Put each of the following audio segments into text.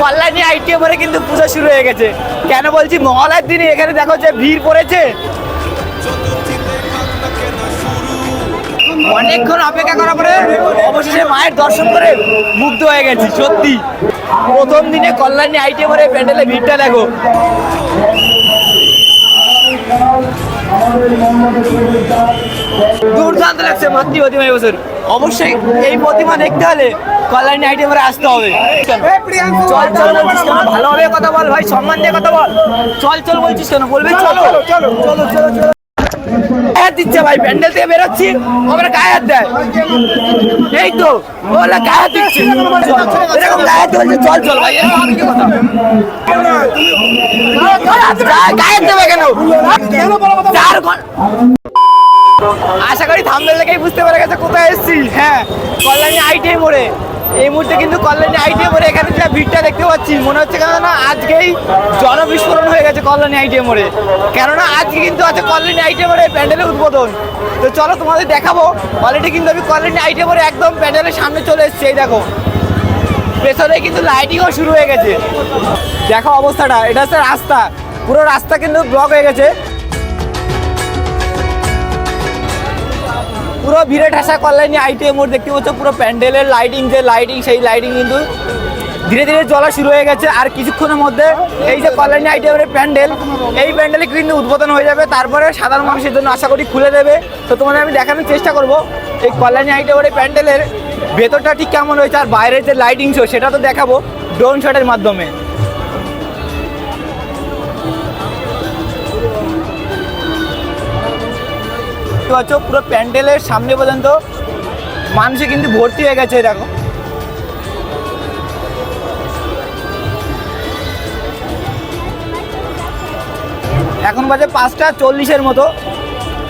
Kalyani ITM পরে কিন্তু পূজা শুরু হয়ে গেছে। কেন বলছি, মহালয়ের দিনে এখানে দেখো যে ভিড় পড়েছে। অনেকক্ষণ অপেক্ষা করার পরে অবশেষে মায়ের দর্শন করে মুগ্ধ হয়ে গেছি, সত্যি। প্রথম দিনে কল্যাণী আইটিএম এর প্যান্ডেলে ভিড়টা দেখো। দুর্দান্ত লাগছে মাতৃ প্রতিমা এবছর অবশ্যই এই প্রতিমা দেখতে হলে কল্যাণী করে আসতে হবে। চল চল বলছিস কেন? ভালোভাবে কথা বল ভাই সম্মান দিয়ে কথা বল। চল চল বলছিস কেন? বলবি চলো। চলো চলো চলো চলো। হাত দিচ্ছে ভাই প্যান্ডেল থেকে বেরোচ্ছি আমরা গায়ে হাত দেয়। এই তো ওলা গায়ে হাত দিচ্ছে। এরকম গায়ে হাত বলছে চল চল ভাই গায়ে দেবে কেন? চার আশা করি থামবেল দেখেই বুঝতে পেরে গেছে কোথায় এসেছি হ্যাঁ কল্যাণী আইটিএ মোড়ে। এই মুহূর্তে কিন্তু কল্যাণী আইটিএম এখানে যা ভিড়টা দেখতে পাচ্ছি, মনে হচ্ছে কেন না আজকেই জনবিস্ফোরণ হয়ে গেছে কল্যাণী আইটিএম মোড়ে। কেননা আজকে কিন্তু আছে কল্যাণী আইটিএ মোড়ে প্যান্ডেলের উদ্বোধন। তো চলো তোমাদের দেখাবো, অলরেডি কিন্তু আমি কল্যাণী আইটিএম মোড়ে একদম প্যান্ডেলের সামনে চলে এসেছি, এই দেখো। পেছনে কিন্তু লাইটিংও শুরু হয়ে গেছে। দেখো অবস্থাটা, এটা হচ্ছে রাস্তা। পুরো রাস্তা কিন্তু ব্লক হয়ে গেছে। পুরো ভিড়ে ঠাসা কল্যাণী আইটিএম মোড়, দেখতে পাচ্ছ পুরো প্যান্ডেলের লাইটিং যে লাইটিং সেই লাইটিং কিন্তু ধীরে ধীরে জ্বলা শুরু হয়ে গেছে। আর কিছুক্ষণের মধ্যে এই যে কল্যাণী আইটিএমের প্যান্ডেল, এই প্যান্ডেলে কিন্তু উদ্বোধন হয়ে যাবে। তারপরে সাধারণ মানুষের জন্য আশা করি খুলে দেবে। তো তোমাদের আমি দেখানোর চেষ্টা করব, এই কল্যাণী আইটিএমের প্যান্ডেলের ভেতরটা ঠিক কেমন হয়েছে আর বাইরের যে লাইটিং শো সেটা তো দেখাবো ড্রোন শটের মাধ্যমে। দেখতে পাচ্ছ, পুরো প্যান্ডেলের সামনে পর্যন্ত মানুষে কিন্তু ভর্তি হয়ে গেছে দেখো। এখন বাজে পাঁচটা চল্লিশের মতো।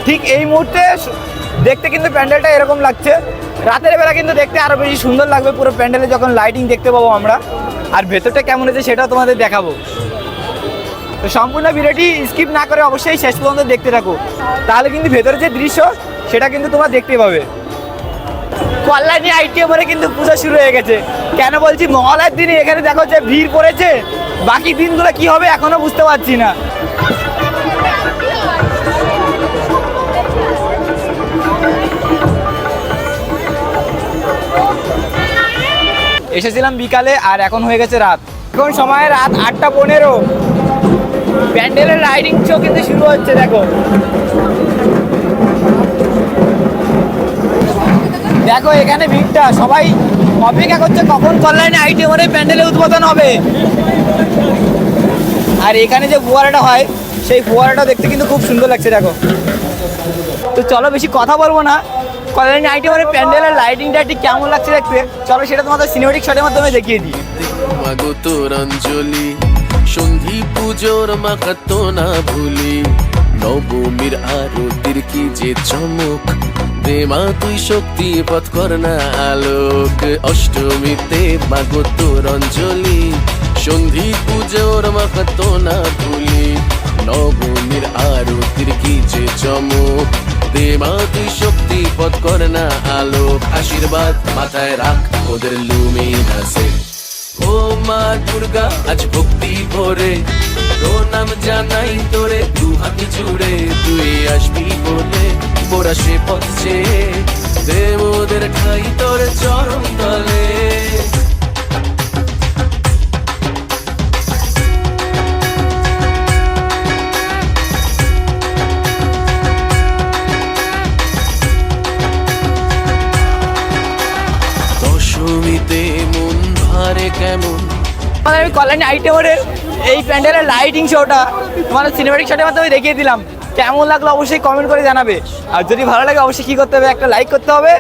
ঠিক এই মুহূর্তে দেখতে কিন্তু প্যান্ডেলটা এরকম লাগছে। রাতের বেলা কিন্তু দেখতে আরও বেশি সুন্দর লাগবে পুরো প্যান্ডেলে যখন লাইটিং দেখতে পাবো আমরা। আর ভেতরটা কেমন হয়েছে সেটাও তোমাদের দেখাবো। তো সম্পূর্ণ ভিডিওটি স্কিপ না করে অবশ্যই শেষ পর্যন্ত দেখতে থাকো। তাহলে কিন্তু ভেতরে যে দৃশ্য, সেটা কিন্তু তোমরা দেখতে পাবে। কল্যাণী আইটিএমরে কিন্তু পুজো শুরু হয়ে গেছে। কেন বলছি, মহালয়ের দিনে এখানে দেখো যে ভিড় পড়েছে। বাকি দিনগুলো কি হবে এখনও বুঝতে পারছি না। এসেছিলাম বিকালে আর এখন হয়ে গেছে রাত। এখন সময় রাত আটটা পনেরো। প্যান্ডেলের রাইডিং শো কিন্তু শুরু হচ্ছে, দেখো। দেখো, এখানে ভিড়টা। সবাই অপেক্ষা করছে কখন কল্যাণী আইটি ওরে প্যান্ডেলের উদ্বোধন হবে। আর এখানে যে ফোয়ারাটা হয়, সেই ফোয়ারাটা দেখতে কিন্তু খুব সুন্দর লাগছে, দেখো। তো চলো, বেশি কথা বলব না। কল্যাণী আইটি ওরে প্যান্ডেলের লাইটিংটা ঠিক কেমন লাগছে দেখতে? চলো, সেটা তোমাদের সিনেমেটিক শটের মাধ্যমে দেখিয়ে দিই। সন্ধি পুজোর মাখাতো না ভুলি। নবমীর আরতির কি যে চমক। দেমা তুই শক্তি পথ কর না আলোক। অষ্টমীতে মাগো তোর অঞ্জলি। সন্ধি পুজোর মাখাতো না ভুলি। নবমীর আরতির কি যে চমক। দেমা তুই শক্তি পথ কর না আলোক। আশীর্বাদ মাথায় রাখ, ওদের লুমিন আছে ও মা দুর্গা, আজ ভক্তি ভরে। নাম জানাই তোরে, দু হাত জুড়ে তুই আসবি বলে। মোরা সে পথছে দে খাই তোর চরণ তলে। মানে আমি কল্যাণী আইটেমের এই প্যান্ডেলের লাইটিং শোটা তোমাদের সিনেমেটিক শটের মাধ্যমে দেখিয়ে দিলাম। কেমন লাগল অবশ্যই কমেন্ট করে জানাবে। আর যদি ভালো লাগে, অবশ্যই কী করতে হবে, একটা লাইক করতে হবে।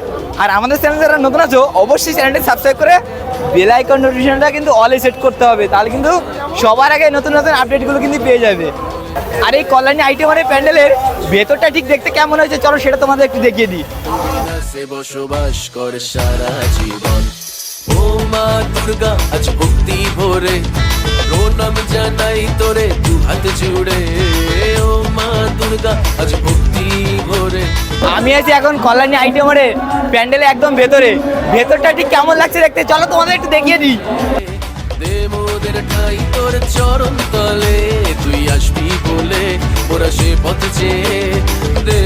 আর আমাদের চ্যানেল যারা নতুন আছো, অবশ্যই চ্যানেলটি সাবস্ক্রাইব করে বেল আইকন নোটিফিকেশনটা কিন্তু অলে সেট করতে হবে। তাহলে কিন্তু সবার আগে নতুন নতুন আপডেটগুলো কিন্তু পেয়ে যাবে। আর এই কল্যাণী আইটেমের প্যান্ডেলের ভেতরটা ঠিক দেখতে কেমন হয়েছে, চলো সেটা তোমাদের একটু দেখিয়ে দিই। বসবাস করে সারা জীবন। মা দুর্গা আজ ভক্তি ভরে। প্রণাম জানাই তোরে দু হাত জুড়ে। ও মা দুর্গা আজ ভক্তি ভরে। আমি আছি এখন কল্যাণী আইটেমের প্যান্ডেলে একদম ভেতরে। ভেতরটা ঠিক কেমন লাগছে দেখতে? চলো তোমাদের একটু দেখিয়ে দিই। দে মোদের ঠাই তোর চরণ তলে তুই আসবি বলে ওরা সে পথ চেয়ে। দে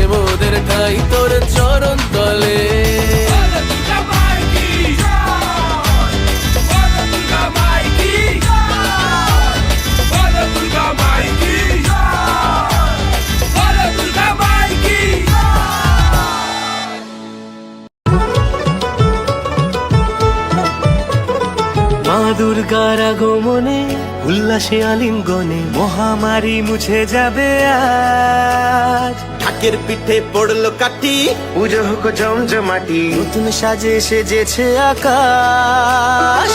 উল্লাসে আলিঙ্গনে মহামারী মুছে যাবে আজ। ঢাকের পিঠে পড়ল কাঠি। পুজো হোক জমজমাটি। নতুন সাজে সেজেছে আকাশ।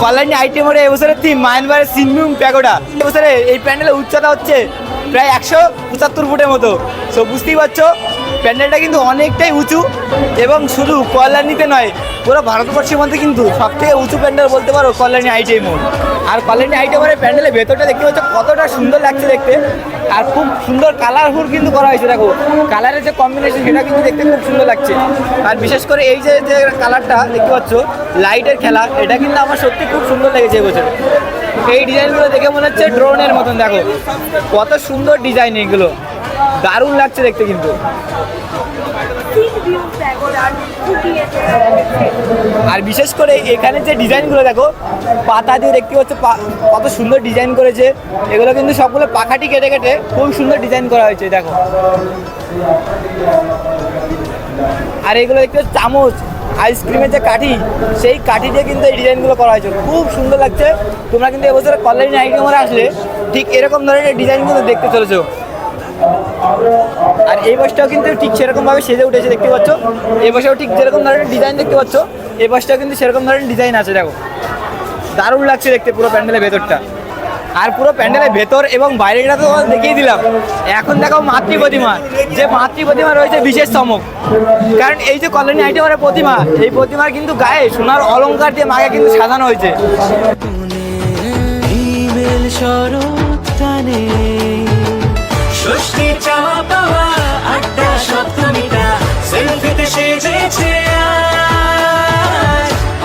কল্যাণী আইটেমের এবছরের থিম মায়ানমারের সিনমিউম প্যাগোডা। এবছরে এই প্যান্ডেলের উচ্চতা হচ্ছে প্রায় একশো পঁচাত্তর ফুটের মতো। সো বুঝতেই পারছ প্যান্ডেলটা কিন্তু অনেকটাই উঁচু এবং শুধু কল্যাণীতে নয় পুরো ভারতবর্ষের মধ্যে কিন্তু সব থেকে উঁচু প্যান্ডেল বলতে পারো কল্যাণী মোড। আর কল্যাণী আইটেমের প্যান্ডেলের ভেতরটা দেখতে পাচ্ছ, কতটা সুন্দর লাগছে দেখতে। আর খুব সুন্দর কালারফুল কিন্তু করা হয়েছে, দেখো। কালারের যে কম্বিনেশন সেটা কিন্তু দেখতে খুব সুন্দর লাগছে। আর বিশেষ করে এই যে যে কালারটা দেখতে পাচ্ছ লাইটের খেলা, এটা কিন্তু আমার সত্যি খুব সুন্দর লেগেছে এবছর এই ডিজাইনগুলো দেখে মনে হচ্ছে ড্রোনের মতন, দেখো। কত সুন্দর ডিজাইন এগুলো। দারুণ লাগছে দেখতে কিন্তু। আর বিশেষ করে এখানে যে ডিজাইনগুলো, দেখো, পাতা দিয়ে দেখতে পাচ্ছ কত সুন্দর ডিজাইন করেছে। এগুলো কিন্তু সবগুলো পাখাটি কেটে কেটে খুব সুন্দর ডিজাইন করা হয়েছে, দেখো। আর এগুলো দেখতে চামচ, আইসক্রিমের যে কাঠি, সেই কাঠি দিয়ে কিন্তু এই ডিজাইনগুলো করা হয়েছে। খুব সুন্দর লাগছে। তোমরা কিন্তু এবছর কলেজ আইটেমে আসলে ঠিক এরকম ধরনের ডিজাইনগুলো দেখতে চলেছো। আর এই বাসটাও কিন্তু ঠিক সেরকম ভাবে সেজে উঠেছে, দেখতে পাচ্ছ? এই বাসটাও ঠিক যেরকম ধরনের ডিজাইন দেখতে পাচ্ছ, এই বাসটাও কিন্তু সেরকম ধরনের ডিজাইন আছে, দেখো। দারুণ লাগছে দেখতে পুরো প্যান্ডেলের ভেতরটা। আর পুরো প্যান্ডেলের ভেতর এবং বাইরেটা তো দেখিয়ে দিলাম। এখন দেখো মাতৃ প্রতিমা। যে মাতৃ প্রতিমা রয়েছে বিশেষ চমক। কারণ এই যে কলোনি আইটেমের প্রতিমা, এই প্রতিমার কিন্তু গায়ে সোনার অলংকার দিয়ে মাকে কিন্তু সাজানো হয়েছে। ষষ্ঠী চাওয়া পাওয়া সপ্তমীটা সেলফিতে সেজেছে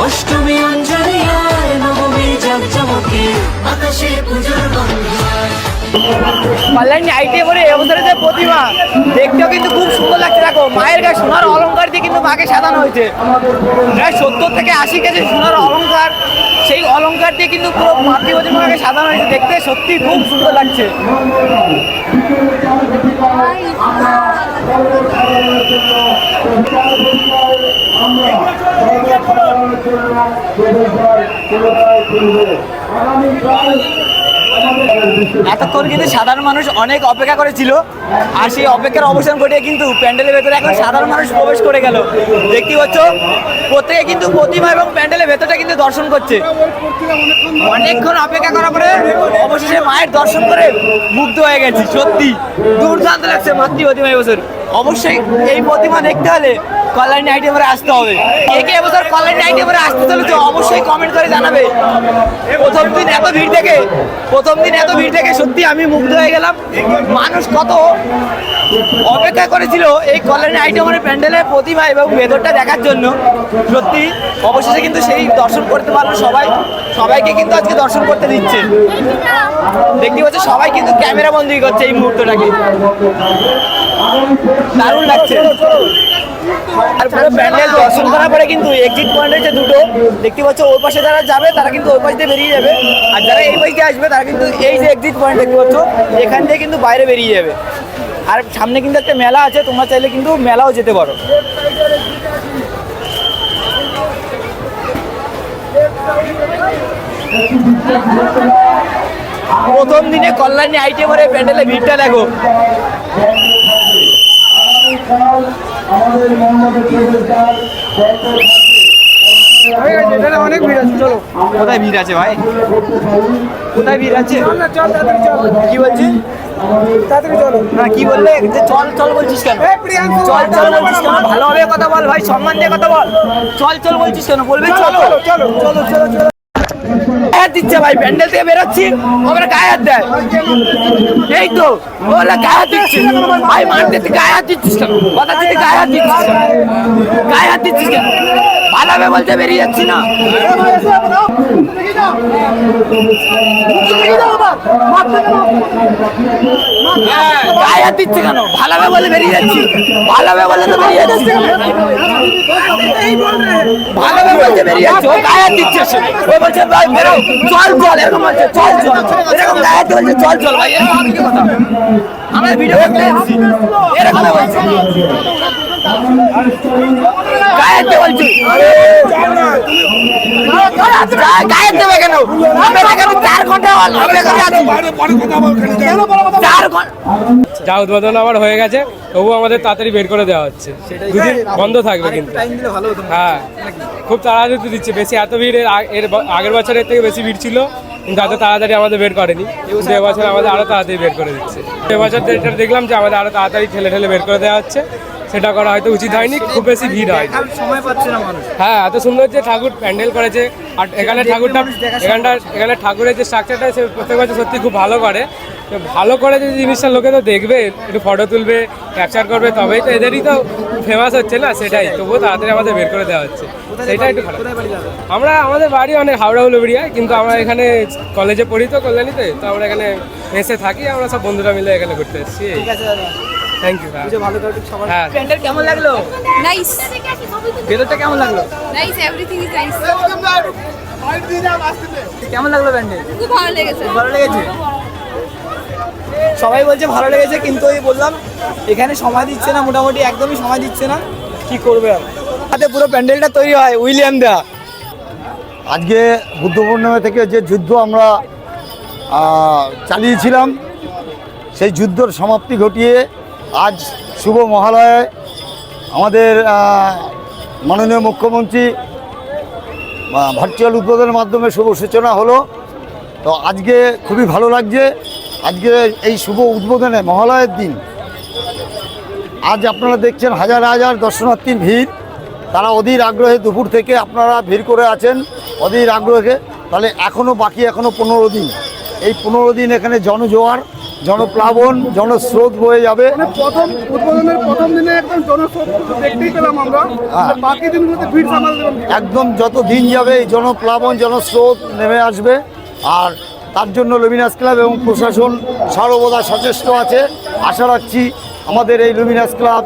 অষ্টমী অঞ্জলি আর নবমী জাকজমকে আকাশে পুজোর কল্যাণী আইটি করে এবছরে যে প্রতিমা, দেখতেও কিন্তু খুব সুন্দর লাগছে। দেখো, মায়ের গায়ে সোনার অলংকার দিয়ে কিন্তু মাকে সাজানো হয়েছে। প্রায় সত্তর থেকে আশি কেজি সোনার অলংকার সেই অলঙ্কার দিয়ে কিন্তু পুরো মাতৃ প্রতিমাকে সাজানো হয়েছে। দেখতে সত্যি খুব সুন্দর লাগছে। এতক্ষণ কিন্তু সাধারণ মানুষ অনেক অপেক্ষা করেছিল, আর সেই অপেক্ষার অবসান ঘটিয়ে কিন্তু প্যান্ডেলের ভেতরে এখন সাধারণ মানুষ প্রবেশ করে গেল। দেখতে পাচ্ছ, প্রত্যেকে কিন্তু প্রতিমা এবং প্যান্ডেলের ভেতরটা কিন্তু দর্শন করছে। অনেকক্ষণ অপেক্ষা করার পরে অবশেষে মায়ের দর্শন করে মুগ্ধ হয়ে গেছি, সত্যি। দুর্দান্ত লাগছে মাতৃ প্রতিমা এবছর অবশ্যই এই প্রতিমা দেখতে হলে কল্যাণী আইটেমে আসতে হবে। একে এবছর কল্যাণী আইটেমে আসতে চলেছে, অবশ্যই কমেন্ট করে জানাবে। প্রথম দিন এত ভিড় দেখে, প্রথম দিন এত ভিড় দেখে সত্যি আমি মুগ্ধ হয়ে গেলাম। মানুষ কত অপেক্ষা করেছিল এই কল্যাণী আইটেমের প্যান্ডেলের প্রতিমা এবং ভেতরটা দেখার জন্য। সত্যি, অবশেষে কিন্তু সেই দর্শন করতে পারল সবাই। সবাইকে কিন্তু আজকে দর্শন করতে দিচ্ছে। দেখতে পাচ্ছ, সবাই কিন্তু ক্যামেরা বন্দি করছে এই মুহূর্তটাকে। দারুণ লাগছে। আর পুরো প্যান্ডেল দর্শন করার পরে কিন্তু এক্সিট পয়েন্ট হচ্ছে দুটো। দেখতে পাচ্ছ ওই পাশে যারা যাবে তারা কিন্তু ওই পাশ দিয়ে বেরিয়ে যাবে। আর যারা এই পাশ দিয়ে আসবে তারা কিন্তু এই যে এক্সিট পয়েন্ট দেখতে পাচ্ছ এখান থেকে কিন্তু বাইরে বেরিয়ে যাবে। আর সামনে কিন্তু একটা মেলা আছে তোমরা চাইলে কিন্তু মেলাও যেতে পারো। প্রথম দিনে কল্যাণী আইটেমের এই প্যান্ডেলে ভিড়টা দেখো। অনেক ভিড় আছে চলো। কোথায় ভিড় আছে ভাই? কোথায় ভিড় আছে? কি বলছিস? না কি বললে? চল চল বলছিস কেন? চল চল বলছিস কেন? ভালোভাবে কথা বল ভাই সম্মান দিয়ে কথা বল। চল চল বলছিস কেন? বলবি চলো চলো চলো চলো চলো। হাত দিচ্ছে ভাই প্যান্ডেল থেকে বেরোচ্ছি। ওরা গায়ে হাত দেয়। এই তো, ওরা গায়ে হাত দিচ্ছে। ভাই, মারতে গায়ে হাত দিচ্ছিস কেন? কথা তুই গায়ে হাত দিচ্ছিস? গায়ে হাত দিচ্ছিস কেন? ভালো বলতে বেরিয়ে যাচ্ছি না। গায়ে হাত দিচ্ছে কেন? বলে বেরিয়ে যাচ্ছি। ভালো হবে বলে তো বেরিয়ে যাচ্ছি। ভালো হবে বলতে বেরিয়ে যাচ্ছি। ও গায়ে দিচ্ছে ও বলছে ভাই বেরো। চল চল এরকম বলছে চল চল এরকম গায়ে চল চল ভাই এরকম আমি কি কথা? আমরা ভিডিও করতে এরকম বলছে গায়ে বলছি। গায়ে দেবে কেন? আমরা এখানে চার ঘণ্টা অপেক্ষা করে আছি চার যা উদ্বোধন আবার হয়ে গেছে তবুও আমাদের তাড়াতাড়ি বের করে দেওয়া হচ্ছে। দুদিন বন্ধ থাকবে কিন্তু। হ্যাঁ খুব তাড়াতাড়ি তো দিচ্ছে। বেশি এত ভিড় এর আগের বছরের থেকে বেশি ভিড় ছিল কিন্তু এত তাড়াতাড়ি আমাদের বের করেনি। কিন্তু এবছর আমাদের আরও তাড়াতাড়ি বের করে দিচ্ছে। এবছর দেখলাম যে আমাদের আরও তাড়াতাড়ি ঠেলে ঠেলে বের করে দেওয়া হচ্ছে। সেটা করা হয়তো উচিত হয়নি খুব বেশি ভিড় হয়। সময় পাচ্ছে না মানুষ। হ্যাঁ এত সুন্দর যে ঠাকুর প্যান্ডেল করেছে আর এখানে ঠাকুরটা এখানটা এখানে ঠাকুরের যে স্ট্রাকচারটা সে প্রত্যেক বছর সত্যি খুব ভালো করে। ভালো করে যে জিনিসটা লোকে তো দেখবে একটু ফটো তুলবে ক্যাপচার করবে তবেই তো এদেরই তো ফেমাস হচ্ছে না সেটাই। তবুও তাড়াতাড়ি আমাদের বের করে দেওয়া হচ্ছে। সেটাই একটু খারাপ আমরা আমাদের বাড়ি অনেক হাওড়া উলুবেড়িয়ায় কিন্তু আমরা এখানে কলেজে পড়ি তো কল্যাণীতে। তো আমরা এখানে মেসে থাকি আমরা সব বন্ধুরা মিলে এখানে ঘুরতে এসেছি। থ্যাংক ইউ হ্যাঁ। প্যান্ডেল কেমন লাগল? Nice. ভেতরটা কেমন লাগল? Nice. Everything is nice. কেমন লাগল প্যান্ডেল খুব ভালো লেগেছে। ভালো লেগেছে? সবাই বলছে ভালো লেগেছে কিন্তু ওই বললাম এখানে সময় দিচ্ছে না মোটামুটি একদমই সময় দিচ্ছে না। কি করবে আর? হাতে পুরো প্যান্ডেলটা তৈরি হয় উইলিয়াম দা। আজকে বুদ্ধ পূর্ণিমা থেকে যে যুদ্ধ আমরা চালিয়েছিলাম সেই যুদ্ধর সমাপ্তি ঘটিয়ে আজ শুভ মহালয়ে আমাদের মাননীয় মুখ্যমন্ত্রী ভার্চুয়াল উদ্বোধনের মাধ্যমে শুভ সূচনা হলো। তো আজকে খুবই ভালো লাগছে। আজকে এই শুভ উদ্বোধনে মহালয়ের দিন। আজ আপনারা দেখছেন হাজার হাজার দর্শনার্থীর ভিড়। তারা অধীর আগ্রহে দুপুর থেকে আপনারা ভিড় করে আছেন, অধীর আগ্রহে। তাহলে এখনও বাকি এখনও পনেরো দিন। এই পনেরো দিন এখানে জনজোয়ার। জনপ্লাবন জনস্রোত বয়ে যাবে। মানে প্রথম উদ্বোধনের প্রথম দিনে একদম জনস্রোত দেখতেই পেলাম আমরা। হ্যাঁ। বাকি দিনগুলোতে ভিড় সামাল একদম যত দিন যাবে এই জনপ্লাবন জনস্রোত নেমে আসবে। আর তার জন্য লুমিনাস ক্লাব এবং প্রশাসন সর্বদা সচেষ্ট আছে। আশা রাখছি আমাদের এই লুমিনাস ক্লাব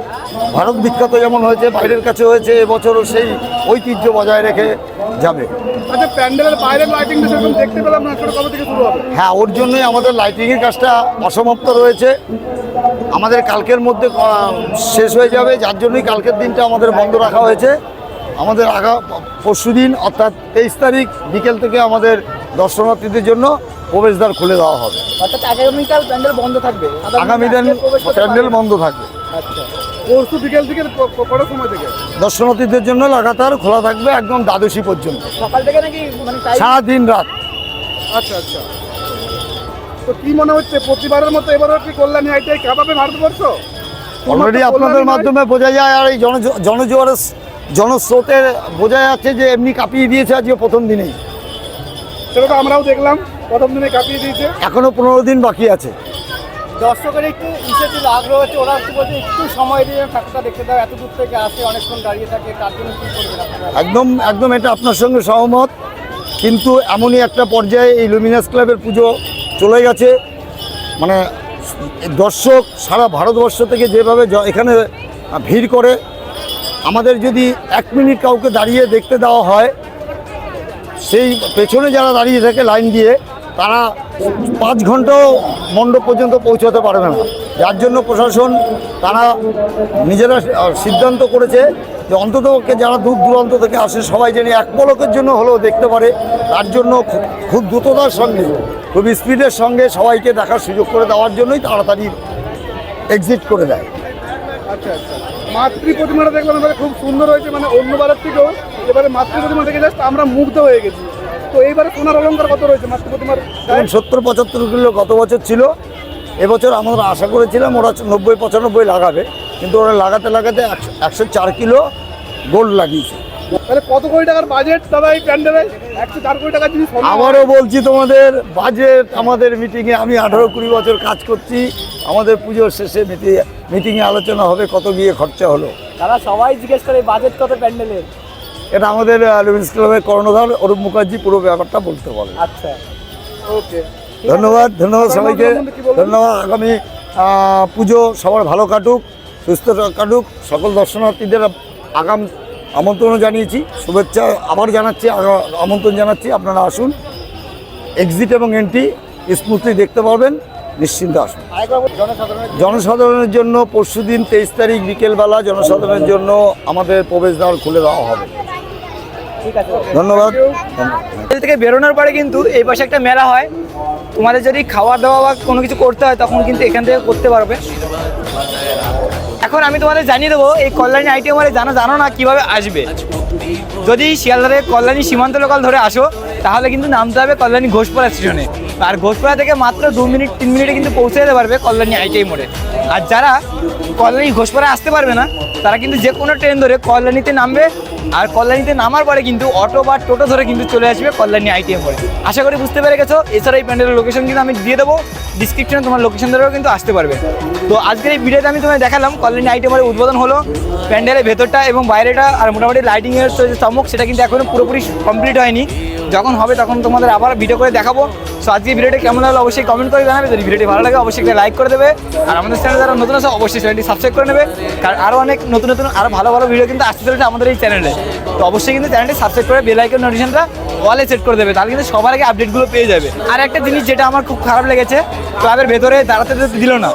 ভারত বিখ্যাত যেমন হয়েছে বাইরের কাছে হয়েছে এবছরও সেই ঐতিহ্য বজায় রেখে যাবে। আচ্ছা প্যান্ডেলের বাইরের লাইটিংটা সেরকম দেখতে পেলাম না সেটা কবে থেকে শুরু হবে। হ্যাঁ ওর জন্যই আমাদের লাইটিংয়ের কাজটা অসমাপ্ত রয়েছে। আমাদের কালকের মধ্যে শেষ হয়ে যাবে যার জন্যই কালকের দিনটা আমাদের বন্ধ রাখা হয়েছে। আমাদের আগা পরশু দিন অর্থাৎ তেইশ তারিখ বিকেল থেকে আমাদের দর্শনার্থীদের জন্য প্রবেশদ্বার খুলে দেওয়া হবে। অর্থাৎ আগামীকাল প্যান্ডেল বন্ধ থাকবে। আগামী দিন প্যান্ডেল বন্ধ থাকবে। পরশু বিকেল থেকে কটার সময় থেকে? দর্শনার্থীদের জন্য লাগাতার খোলা থাকবে একদম দ্বাদশী পর্যন্ত। সকাল থেকে নাকি মানে টাইম সারা দিন রাত। আচ্ছা আচ্ছা। তো কি মনে হচ্ছে প্রতিবারের মতো এবারও কি কল্যাণী আইটাই কাঁপাবে ভারতবর্ষ? অলরেডি আপনাদের মাধ্যমে বোঝা যায় আর এই জন জনজোয়ারের জনস্রোতের বোঝা যাচ্ছে যে এমনি কাঁপিয়ে দিয়েছে আজকে প্রথম দিনেই। সেটা তো আমরাও দেখলাম প্রথম দিনে কাঁপিয়ে দিয়েছে। এখনও পনেরো দিন বাকি আছে। দর্শকের একটু ইসে ছিল, আগ্রহ হচ্ছে, ওরা একটু বলছে, একটু সময় দিয়ে ঠাকুরটা দেখতে দাও, এত দূর থেকে আসে, অনেকক্ষণ দাঁড়িয়ে থাকে তার জন্য কি আপনারা একদম একদম এটা আপনার সঙ্গে সহমত, কিন্তু এমনই একটা পর্যায়ে এই লুমিনাস ক্লাবের পুজো চলে গেছে। মানে দর্শক সারা ভারতবর্ষ থেকে যেভাবে এখানে ভিড় করে, আমাদের যদি এক মিনিট কাউকে দাঁড়িয়ে দেখতে দেওয়া হয়, সেই পেছনে যারা দাঁড়িয়ে থাকে লাইন দিয়ে তারা পাঁচ ঘন্টাও মণ্ডপ পর্যন্ত পৌঁছাতে পারবে না। যার জন্য প্রশাসন তারা নিজেরা সিদ্ধান্ত করেছে যে অন্ততপক্ষে যারা দূর দূরান্ত থেকে আসে, সবাই যেন এক পলকের জন্য হলেও দেখতে পারে। তার জন্য খুব দ্রুততার সঙ্গে, খুব স্পিডের সঙ্গে সবাইকে দেখার সুযোগ করে দেওয়ার জন্যই তাড়াতাড়ি এক্সিট করে দেয়। আচ্ছা আচ্ছা। মাতৃ প্রতিমাটা দেখলাম খুব সুন্দর হয়েছে মানে অন্যবারের থেকেও এবারে মাতৃ প্রতিমা দেখে জাস্ট আমরা মুগ্ধ হয়ে গেছি। তো এইবারে সোনার অলঙ্কার কত রয়েছে? মাতৃ প্রতিমার সত্তর পঁচাত্তর কিলো গত বছর ছিল। এবছর আমরা আশা করেছিলাম ওরা নব্বই পঁচানব্বই লাগাবে। কিন্তু ওরা লাগাতে লাগাতে একশো একশো চার কিলো গোল্ড লাগিয়েছে। তাহলে কত কোটি টাকার বাজেট দাদা এই প্যান্ডেলে? একশো চার কোটি টাকার জিনিস আবারও বলছি তোমাদের বাজেট আমাদের মিটিংয়ে আমি আঠারো কুড়ি বছর কাজ করছি। আমাদের পুজোর শেষে মিটিং মিটিংয়ে আলোচনা হবে কত গিয়ে খরচা হলো। তারা সবাই জিজ্ঞেস করে বাজেট কত প্যান্ডেলের? এটা আমাদের লুমিন্স ক্লাবের কর্ণধার অরূপ মুখার্জি পুরো ব্যাপারটা বলতে পারে আচ্ছা। ওকে। ধন্যবাদ ধন্যবাদ সবাইকে? ধন্যবাদ আগামী পুজো সবার ভালো কাটুক সুস্থ কাটুক। সকল দর্শনার্থীদের আগাম আমন্ত্রণ জানিয়েছি শুভেচ্ছা আবার জানাচ্ছি আমন্ত্রণ জানাচ্ছি। আপনারা আসুন এক্সিট এবং এন্ট্রি স্মুথলি দেখতে পারবেন নিশ্চিন্ত আসুন। জনসাধারণের জন্য পরশুদিন তেইশ তারিখ বিকেলবেলা জনসাধারণের জন্য আমাদের প্রবেশদ্বার খুলে দেওয়া হবে। ধন্যবাদ। থেকে বেরোনোর পরে কিন্তু এই পাশে একটা মেলা হয়। তোমাদের যদি খাওয়া দাওয়া বা কোনো কিছু করতে হয় তখন কিন্তু এখান থেকে করতে পারবে। এখন আমি তোমাদের জানিয়ে দেবো এই কল্যাণী আইটি আমার জানো জানো না কীভাবে আসবে? যদি শিয়ালদারে কল্যাণী সীমান্ত লোকাল ধরে আসো তাহলে কিন্তু নামতে হবে কল্যাণী ঘোষপাড়া স্টেশনে। আর ঘোষপাড়া থেকে মাত্র দু মিনিট তিন মিনিটে কিন্তু পৌঁছে যেতে পারবে কল্যাণী আইটিআই মোড়ে আর যারা কল্যাণী ঘোষপাড়া আসতে পারবে না তারা কিন্তু যে কোনো ট্রেন ধরে কল্যাণীতে নামবে। আর কল্যাণীতে নামার পরে কিন্তু অটো বা টোটো ধরে কিন্তু চলে আসবে কল্যাণী আইটিএম মোড়ে আশা করি বুঝতে পেরে গেছো। এছাড়া এই প্যান্ডেলের লোকেশন কিন্তু আমি দিয়ে দেবো। ডিসক্রিপশনে তোমার লোকেশন ধরেও কিন্তু আসতে পারবে। তো আজকের এই ভিডিওতে আমি তোমায় দেখালাম কল্যাণী আইটিএম মোড়ে উদ্বোধন হলো, প্যান্ডেলের ভেতরটা এবং বাইরেটা আর মোটামুটি লাইটিংয়ের যে চমক সেটা কিন্তু এখনও পুরোপুরি কমপ্লিট হয়নি। যখন হবে তখন তোমাদের আবার ভিডিও করে দেখাবো। সো আজকে ভিডিওটা কেমন লাগল অবশ্যই কমেন্ট করে জানাবে। যদি ভিডিওটি ভালো লাগে অবশ্যই লাইক করে দেবে। আর আমাদের চ্যানেলে যারা নতুন আছে, অবশ্যই চ্যানেলটি সাবস্ক্রাইব করে নেবে। কারণ আরও অনেক নতুন নতুন আরও ভালো ভালো ভিডিও কিন্তু আসতে চলেছে আমাদের এই চ্যানেলে তো অবশ্যই কিন্তু চ্যানেলটি সাবস্ক্রাইব করে বেল আইকন নোটিফিকেশনটা ওয়ালে সেট করে দেবে, তাহলে কিন্তু সবার আগে আপডেটগুলো পেয়ে যাবে। আর একটা জিনিস যেটা আমার খুব খারাপ লেগেছে, ক্লাবের ভেতরে দাঁড়াতে দিল না।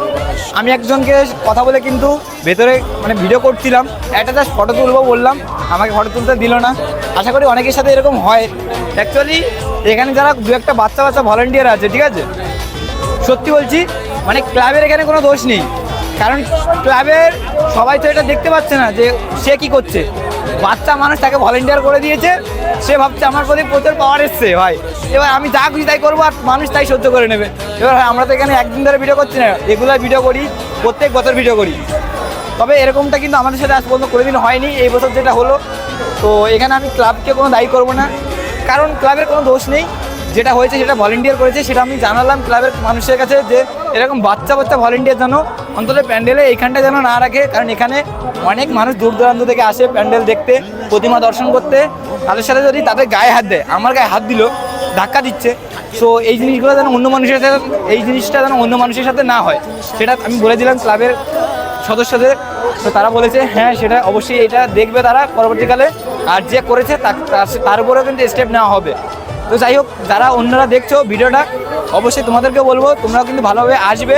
আমি একজনকে কথা বলে কিন্তু ভেতরে মানে ভিডিও করছিলাম, একটা জাস্ট ফটো তুলবো বললাম, আমাকে ফটো তুলতে দিল না। আশা করি অনেকের সাথে এরকম হয়। অ্যাকচুয়ালি এখানে যারা দু একটা বাচ্চা বাচ্চা ভলেন্টিয়ার আছে, ঠিক আছে? সত্যি বলছি মানে ক্লাবের এখানে কোনো দোষ নেই। কারণ ক্লাবের সবাই তো এটা দেখতে পাচ্ছে না যে সে কি করছে। বাচ্চা মানুষ তাকে ভলেন্টিয়ার করে দিয়েছে। সে ভাবছে আমার প্রতি প্রচুর পাওয়ার এসছে, ভাই। এবার আমি যা খুশি তাই করব, আর মানুষ তাই সহ্য করে নেবে। এবার আমরা তো এখানে একদিন ধরে ভিডিও করছি না। রেগুলার ভিডিও করি, প্রত্যেক বছর ভিডিও করি। তবে এরকমটা কিন্তু আমাদের সাথে আজ পর্যন্ত কোনোদিন হয়নি, এই বছর যেটা হলো। তো এখানে আমি ক্লাবকে কোনো দায়ী করব না। কারণ ক্লাবের কোনো দোষ নেই। যেটা হয়েছে সেটা ভলেন্টিয়ার করেছে, সেটা আমি জানালাম ক্লাবের মানুষের কাছে যে এরকম বাচ্চা বাচ্চা ভলেন্টিয়ার যেন অন্তত প্যান্ডেলে এইখানটা যেন না রাখে, কারণ এখানে অনেক মানুষ দূর দূরান্ত থেকে আসে প্যান্ডেল দেখতে, প্রতিমা দর্শন করতে। তাদের সাথে যদি তাদের গায়ে হাত দেয়, আমার গায়ে হাত দিল, ধাক্কা দিচ্ছে। সো এই জিনিসগুলো যেন অন্য মানুষের সাথে, এই জিনিসটা যেন অন্য মানুষের সাথে না হয়। সেটা আমি বলে দিলাম ক্লাবের সদস্যদের। তো তারা বলেছে হ্যাঁ সেটা অবশ্যই এটা দেখবে তারা পরবর্তীকালে। আর যে করেছে তার উপরেও কিন্তু স্টেপ নেওয়া হবে। তো যাই হোক, যারা অন্যরা দেখছ ভিডিওটা, অবশ্যই তোমাদেরকে বলব, তোমরাও কিন্তু ভালোভাবে আসবে।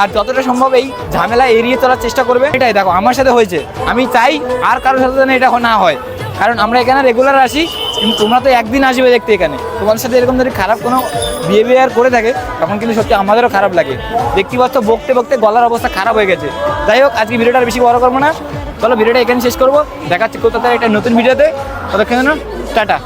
আর যতটা সম্ভব এই ঝামেলা এড়িয়ে চলার চেষ্টা করবে। এটাই দেখো, আমার সাথে হয়েছে। আমি চাই আর কারোর সাথে যেন এটা না হয়। কারণ আমরা এখানে রেগুলার আসি, কিন্তু তোমরা তো একদিন আসবে দেখতে এখানে। তোমাদের সাথে এরকম যদি খারাপ কোনো বিহেভিয়ার করে থাকে, তখন কিন্তু সত্যি আমাদেরও খারাপ লাগে। দেখতে পাচ্ছ, বকতে বকতে গলার অবস্থা খারাপ হয়ে গেছে। যাই হোক, আজকে ভিডিওটা বেশি বড় করব না। চলো, ভিডিওটা এখানে শেষ করব। দেখাচ্ছি কোথাও একটা নতুন ভিডিওতে। ততক্ষণ টাটা।